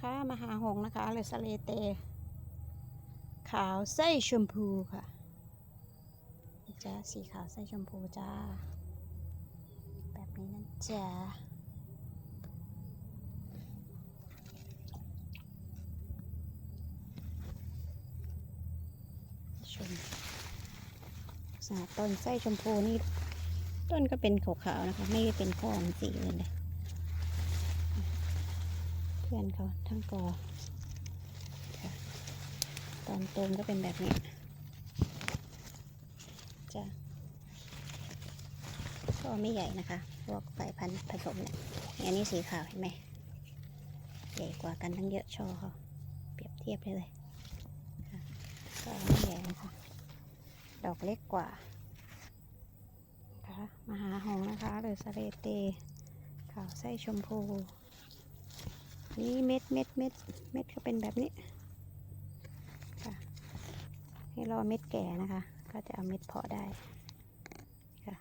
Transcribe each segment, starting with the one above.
ค่ะมหาหงนะคะหรือสเลเต ขาวไส้ชมพูค่ะจ้าสีขาวไส้ชมพูจ้า แบบนี้นั่นจ้าชมลักษณะต้นไส้ชมพูนี่ ต้นก็เป็นขาวๆนะคะ ไม่ได้เป็นก้อนสีเลยเลย พื่อนเขาทั้งกอตอนโตมก็เป็นแบบนี้จะก็ไม่ใหญ่นะคะ พวกสายพันธุ์ผสมเนี่ยอันนี้สีขาวเห็นไหมใหญ่กว่ากันทั้งเยอะชอเขาเปรียบเทียบได้เลยก็ไม่ใหญ่นะคะ ดอกเล็กกว่านะคะมหาหงนะคะ หรือสเลเตขาวไส้ชมพู นี่เม็ดเม็ดเม็ดเม็ดก็เป็นแบบนี้ค่ะให้รอเม็ดแก่นะคะ ก็จะเอาเม็ดเพาะได้ค่ะ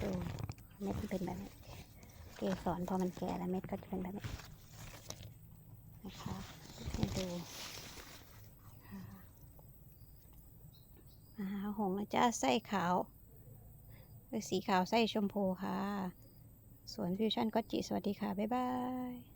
ดูเม็ดมันเป็นแบบนี้เกสรพอมันแก่แล้วเม็ดก็จะเป็นแบบนี้นะคะให้ดูค่ะมหาหงนะจ๊ะไส้ขาวหรือสีขาวไส้ชมพูค่ะ สวนฟิวชั่นก็จิสวัสดีค่ะ บ๊ายบาย